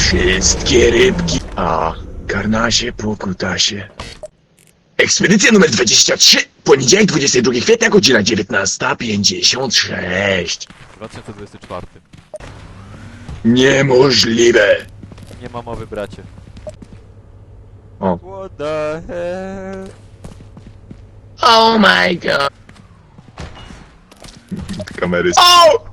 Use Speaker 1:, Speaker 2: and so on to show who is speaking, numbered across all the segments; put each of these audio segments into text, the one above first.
Speaker 1: Wszystkie rybki. A, karnasie, półkutasie. Ekspedycja numer 23. Poniedziałek 22 kwietnia, godzina 19.56.
Speaker 2: 2024.
Speaker 1: Niemożliwe.
Speaker 2: Nie ma mowy, bracie.
Speaker 1: O.
Speaker 2: What the hell?
Speaker 1: Oh my god. Kamery. O!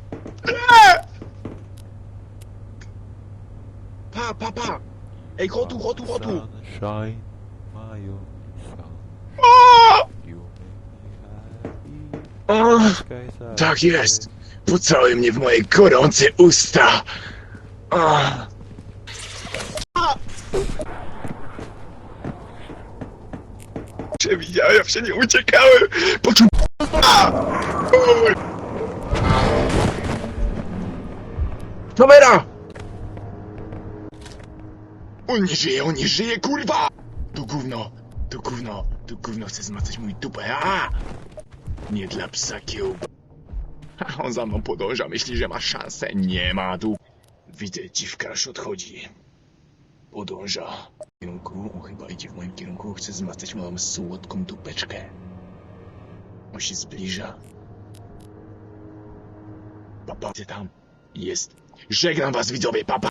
Speaker 1: Pa, pa, pa. Ej, chodź tu, chodź tu, chodź tu.
Speaker 2: Sunshine, my only sun.
Speaker 1: O!
Speaker 2: You make me
Speaker 1: O!
Speaker 2: happy. Skies are
Speaker 1: Tak jest. Pocałuj mnie w moje gorące usta. O. Przewidziałem, ja się nie uciekałem. Poczuł... A! Oj. Kamera! On nie żyje, on nie żyje, kurwa! To gówno, to gówno, to gówno chce zmacać mój dupę, a! Nie dla psa kiełba. On za mną podąża, myśli, że ma szansę. Nie ma tu. Widzę, dziwka aż odchodzi. Podąża. W kierunku, on chyba idzie w moim kierunku, chce zmacać moją słodką dupeczkę. On się zbliża. Papa, ty tam. Jest. Żegnam was widzowie, papa.